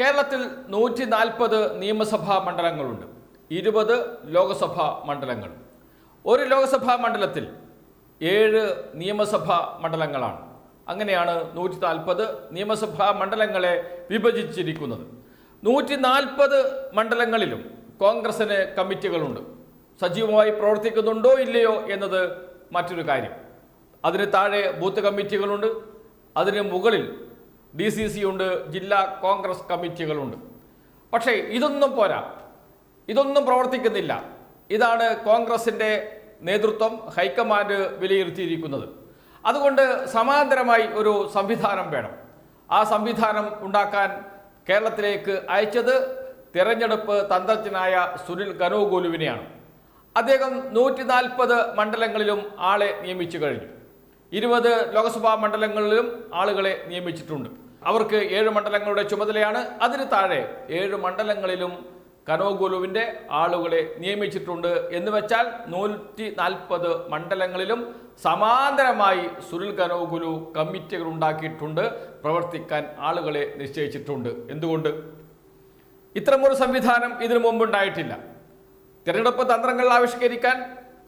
കേരളത്തിൽ നൂറ്റി നാൽപ്പത് നിയമസഭാ മണ്ഡലങ്ങളുണ്ട് ഇരുപത് ലോക്സഭാ മണ്ഡലങ്ങൾ ഒരു ലോക്സഭാ മണ്ഡലത്തിൽ ഏഴ് നിയമസഭാ മണ്ഡലങ്ങളാണ്. അങ്ങനെയാണ് നൂറ്റി നാൽപ്പത് നിയമസഭാ മണ്ഡലങ്ങളെ വിഭജിച്ചിരിക്കുന്നത്. നൂറ്റി നാൽപ്പത് മണ്ഡലങ്ങളിലും കോൺഗ്രസിന് കമ്മിറ്റികളുണ്ട്. സജീവമായി പ്രവർത്തിക്കുന്നുണ്ടോ ഇല്ലയോ എന്നത് മറ്റൊരു കാര്യം. അതിന് താഴെ ബൂത്ത് കമ്മിറ്റികളുണ്ട്. അതിന് മുകളിൽ ഡി സി സി ഉണ്ട് ജില്ലാ കോൺഗ്രസ് കമ്മിറ്റികളുണ്ട്. പക്ഷേ ഇതൊന്നും പോരാ. ഇതൊന്നും പ്രവർത്തിക്കുന്നില്ല. ഇതാണ് കോൺഗ്രസിന്റെ നേതൃത്വം ഹൈക്കമാൻഡ് വിലയിരുത്തിയിരിക്കുന്നത്. അതുകൊണ്ട് സമാന്തരമായി ഒരു സംവിധാനം വേണം. ആ സംവിധാനം ഉണ്ടാക്കാൻ കേരളത്തിലേക്ക് അയച്ചത് തിരഞ്ഞെടുപ്പ് തന്ത്രജ്ഞനായ സുനിൽ കനോഗോലുവിനെയാണ് അദ്ദേഹം നൂറ്റി നാൽപ്പത് മണ്ഡലങ്ങളിലും ആളെ നിയമിച്ചു കഴിഞ്ഞു. ഇരുപത് ലോക്സഭാ മണ്ഡലങ്ങളിലും ആളുകളെ നിയമിച്ചിട്ടുണ്ട്. അവർക്ക് ഏഴ് മണ്ഡലങ്ങളുടെ ചുമതലയാണ്. അതിന് താഴെ ഏഴ് മണ്ഡലങ്ങളിലും കനോഗുലുവിന്റെ ആളുകളെ നിയമിച്ചിട്ടുണ്ട്. എന്ന് വെച്ചാൽ നൂറ്റി നാൽപ്പത് മണ്ഡലങ്ങളിലും സമാന്തരമായി സുനിൽ കനോഗുലു കമ്മിറ്റികൾ ഉണ്ടാക്കിയിട്ടുണ്ട്. പ്രവർത്തിക്കാൻ ആളുകളെ നിശ്ചയിച്ചിട്ടുണ്ട്. എന്തുകൊണ്ട്? ഇത്തരമൊരു സംവിധാനം ഇതിനു മുമ്പ് ഉണ്ടായിട്ടില്ല. തിരഞ്ഞെടുപ്പ് തന്ത്രങ്ങൾ ആവിഷ്കരിക്കാൻ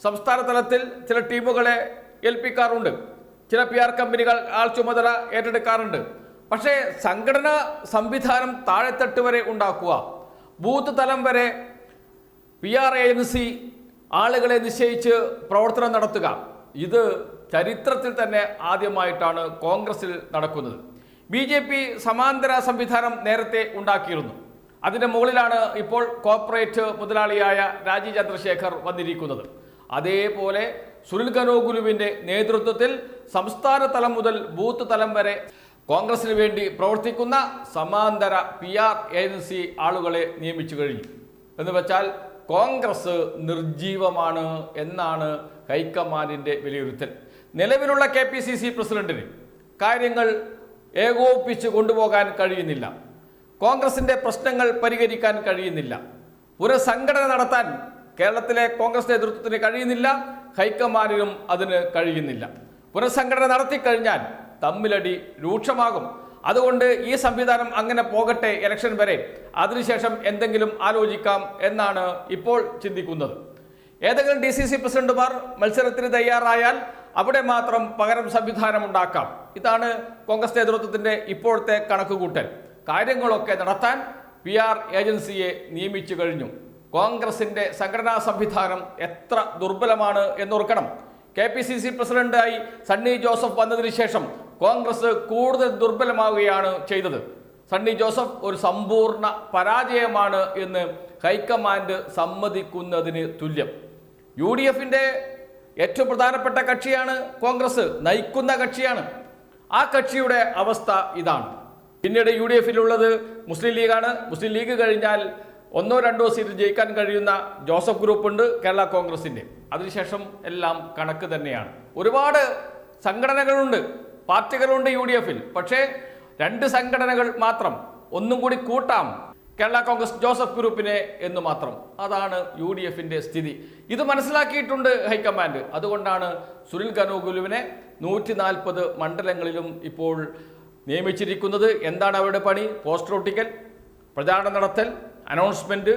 സംസ്ഥാന തലത്തിൽ ചില ടീമുകളെ ഏൽപ്പിക്കാറുണ്ട്. ചില പി ആർ കമ്പനികൾ ആൾ ചുമതല ഏറ്റെടുക്കാറുണ്ട്. പക്ഷേ സംഘടനാ സംവിധാനം താഴെത്തട്ട് വരെ ഉണ്ടാക്കുക. ബൂത്ത് തലം വരെ പി ആർ ഏജൻസി ആളുകളെ നിശ്ചയിച്ച് പ്രവർത്തനം നടത്തുക. ഇത് ചരിത്രത്തിൽ തന്നെ ആദ്യമായിട്ടാണ് കോൺഗ്രസിൽ നടക്കുന്നത്. ബി ജെ പി സമാന്തര സംവിധാനം നേരത്തെ ഉണ്ടാക്കിയിരുന്നു. അതിന്റെ മുകളിലാണ് ഇപ്പോൾ കോർപ്പറേറ്റ് മുതലാളിയായ രാജീവ് ചന്ദ്രശേഖർ വന്നിരിക്കുന്നത്. അതേപോലെ സുനിൽ കനോഗുലുവിന്റെ നേതൃത്വത്തിൽ സംസ്ഥാന തലം മുതൽ ബൂത്ത് തലം വരെ കോൺഗ്രസിന് വേണ്ടി പ്രവർത്തിക്കുന്ന സമാന്തര പി ആർ ഏജൻസി ആളുകളെ നിയമിച്ചു കഴിഞ്ഞു. എന്ന് വെച്ചാൽ കോൺഗ്രസ് നിർജീവമാണ് എന്നാണ് ഹൈക്കമാൻഡിന്റെ വിലയിരുത്തൽ. നിലവിലുള്ള കെ പി സി സി പ്രസിഡന്റിന് കാര്യങ്ങൾ ഏകോപിപ്പിച്ച് കൊണ്ടുപോകാൻ കഴിയുന്നില്ല. കോൺഗ്രസിന്റെ പ്രശ്നങ്ങൾ പരിഹരിക്കാൻ കഴിയുന്നില്ല. പുനഃസംഘടന നടത്താൻ കേരളത്തിലെ കോൺഗ്രസ് നേതൃത്വത്തിന് കഴിയുന്നില്ല. ഹൈക്കമാൻഡിനും അതിന് കഴിയുന്നില്ല. പുനഃസംഘടന നടത്തിക്കഴിഞ്ഞാൽ തമ്മിലടി രൂക്ഷമാകും. അതുകൊണ്ട് ഈ സംവിധാനം അങ്ങനെ പോകട്ടെ ഇലക്ഷൻ വരെ. അതിനുശേഷം എന്തെങ്കിലും ആലോചിക്കാം എന്നാണ് ഇപ്പോൾ ചിന്തിക്കുന്നത്. ഏതെങ്കിലും ഡി സി സി പ്രസിഡന്റുമാർ മത്സരത്തിന് തയ്യാറായാൽ അവിടെ മാത്രം പകരം സംവിധാനം ഉണ്ടാക്കാം. ഇതാണ് കോൺഗ്രസ് നേതൃത്വത്തിന്റെ ഇപ്പോഴത്തെ കണക്കുകൂട്ടൽ. കാര്യങ്ങളൊക്കെ നടത്താൻ പി ആർ ഏജൻസിയെ നിയമിച്ചു കഴിഞ്ഞു. കോൺഗ്രസിന്റെ സംഘടനാ സംവിധാനം എത്ര ദുർബലമാണ് എന്നോർക്കണം. കെ പി സി സി പ്രസിഡന്റായി സണ്ണി ജോസഫ് വന്നതിന് ശേഷം കോൺഗ്രസ് കൂടുതൽ ദുർബലമാവുകയാണ് ചെയ്തത്. സണ്ണി ജോസഫ് ഒരു സമ്പൂർണ പരാജയമാണ് എന്ന് ഹൈക്കമാൻഡ് സമ്മതിക്കുന്നതിന് തുല്യം. യു ഡി എഫിന്റെ ഏറ്റവും പ്രധാനപ്പെട്ട കക്ഷിയാണ് കോൺഗ്രസ് നയിക്കുന്ന കക്ഷിയാണ്. ആ കക്ഷിയുടെ അവസ്ഥ ഇതാണ്. പിന്നീട് യു ഡി എഫിലുള്ളത് മുസ്ലിം ലീഗാണ്. മുസ്ലിം ലീഗ് കഴിഞ്ഞാൽ ഒന്നോ രണ്ടോ സീറ്റ് ജയിക്കാൻ കഴിയുന്ന ജോസഫ് ഗ്രൂപ്പ് ഉണ്ട് കേരള കോൺഗ്രസിന്റെ അതിനുശേഷം എല്ലാം കണക്ക് തന്നെയാണ്. ഒരുപാട് സംഘടനകളുണ്ട് പാർട്ടികളുണ്ട് യു ഡി എഫിൽ പക്ഷേ രണ്ട് സംഘടനകൾ മാത്രം ഒന്നും കൂടി കൂട്ടാം കേരള കോൺഗ്രസ് ജോസഫ് ഗ്രൂപ്പിനെ എന്ന് മാത്രം. അതാണ് യു ഡി എഫിന്റെ സ്ഥിതി. ഇത് മനസ്സിലാക്കിയിട്ടുണ്ട് ഹൈക്കമാൻഡ്. അതുകൊണ്ടാണ് സുനിൽ കനോഗുലുവിനെ നൂറ്റി നാൽപ്പത് മണ്ഡലങ്ങളിലും ഇപ്പോൾ നിയമിച്ചിരിക്കുന്നത്. എന്താണ് അവരുടെ പണി? പോസ്റ്റർ ഒട്ടിക്കൽ പ്രചാരണം നടത്തൽ അനൗൺസ്മെന്റ്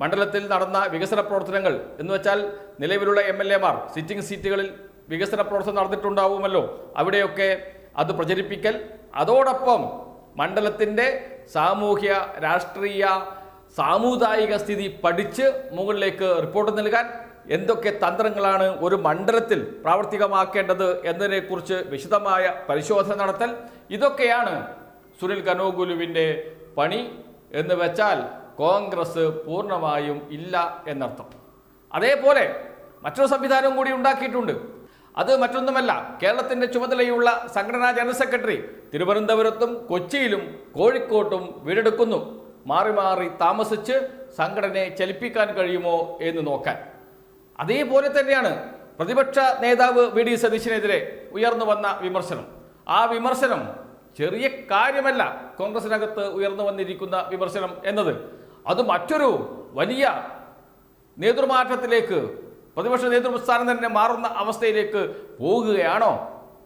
മണ്ഡലത്തിൽ നടന്ന വികസന പ്രവർത്തനങ്ങൾ എന്ന് വെച്ചാൽ നിലവിലുള്ള എം എൽ എമാർ സിറ്റിംഗ് സീറ്റുകളിൽ വികസന പ്രവർത്തനം നടന്നിട്ടുണ്ടാവുമല്ലോ. അവിടെയൊക്കെ അത് പ്രചരിപ്പിക്കൽ. അതോടൊപ്പം മണ്ഡലത്തിന്റെ സാമൂഹ്യ രാഷ്ട്രീയ സാമുദായിക സ്ഥിതി പഠിച്ച് മുകളിലേക്ക് റിപ്പോർട്ട് നൽകാൻ എന്തൊക്കെ തന്ത്രങ്ങളാണ് ഒരു മണ്ഡലത്തിൽ പ്രാവർത്തികമാക്കേണ്ടത് എന്നതിനെക്കുറിച്ച് വിശദമായ പരിശോധന നടത്തൽ. ഇതൊക്കെയാണ് സുനിൽ കനോഗുലുവിന്റെ പണി എന്ന് വെച്ചാൽ കോൺഗ്രസ് പൂർണമായും ഇല്ല എന്നർത്ഥം. അതേപോലെ മറ്റൊരു സംവിധാനവും കൂടി ഉണ്ടാക്കിയിട്ടുണ്ട്. അത് മറ്റൊന്നുമല്ല കേരളത്തിന്റെ ചുമതലയുള്ള സംഘടനാ ജനറൽ സെക്രട്ടറി തിരുവനന്തപുരത്തും കൊച്ചിയിലും കോഴിക്കോട്ടും വീടെടുക്കുന്നു. മാറി മാറി താമസിച്ച് സംഘടനയെ ചലിപ്പിക്കാൻ കഴിയുമോ എന്ന് നോക്കാൻ. അതേപോലെ തന്നെയാണ് പ്രതിപക്ഷ നേതാവ് വി ഡി സതീശിനെതിരെ ഉയർന്നു വന്ന വിമർശനം. ആ വിമർശനം ചെറിയ കാര്യമല്ല കോൺഗ്രസിനകത്ത് ഉയർന്നു വന്നിരിക്കുന്ന വിമർശനം എന്നത്. അത് മറ്റൊരു വലിയ നേതൃമാറ്റത്തിലേക്ക് പ്രതിപക്ഷ നേതൃസ്ഥാനം തന്നെ മാറുന്ന അവസ്ഥയിലേക്ക് പോകുകയാണോ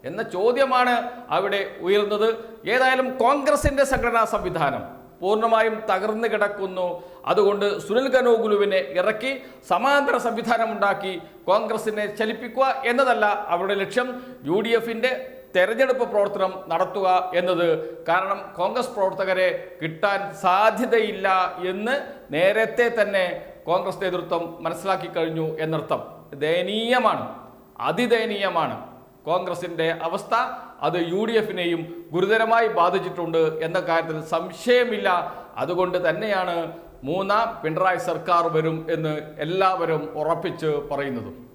എന്ന ചോദ്യമാണ് അവിടെ ഉയർന്നത്. ഏതായാലും കോൺഗ്രസിന്റെ സംഘടനാ സംവിധാനം പൂർണമായും തകർന്നു കിടക്കുന്നു. അതുകൊണ്ട് സുനിൽ കനോഗുലുവിനെ ഇറക്കി സമാന്തര സംവിധാനം ഉണ്ടാക്കി കോൺഗ്രസിനെ ചലിപ്പിക്കുക എന്നതല്ല അവരുടെ ലക്ഷ്യം. യു ഡി എഫിന്റെ തെരഞ്ഞെടുപ്പ് പ്രവർത്തനം നടത്തുക എന്നത് കാരണം കോൺഗ്രസ് പ്രവർത്തകരെ കിട്ടാൻ സാധ്യതയില്ല എന്ന് നേരത്തെ തന്നെ കോൺഗ്രസ് നേതൃത്വം മനസ്സിലാക്കി കഴിഞ്ഞു എന്നർത്ഥം. ദയനീയമാണ്. അതിദയനീയമാണ്. കോൺഗ്രസിന്റെ അവസ്ഥ അത് യു ഡി എഫിനെയും ഗുരുതരമായി ബാധിച്ചിട്ടുണ്ട് എന്ന കാര്യത്തിൽ സംശയമില്ല. അതുകൊണ്ട് തന്നെയാണ് മൂന്നാം പിണറായി സർക്കാർ വരും എന്ന് എല്ലാവരും ഉറപ്പിച്ച് പറയുന്നതും.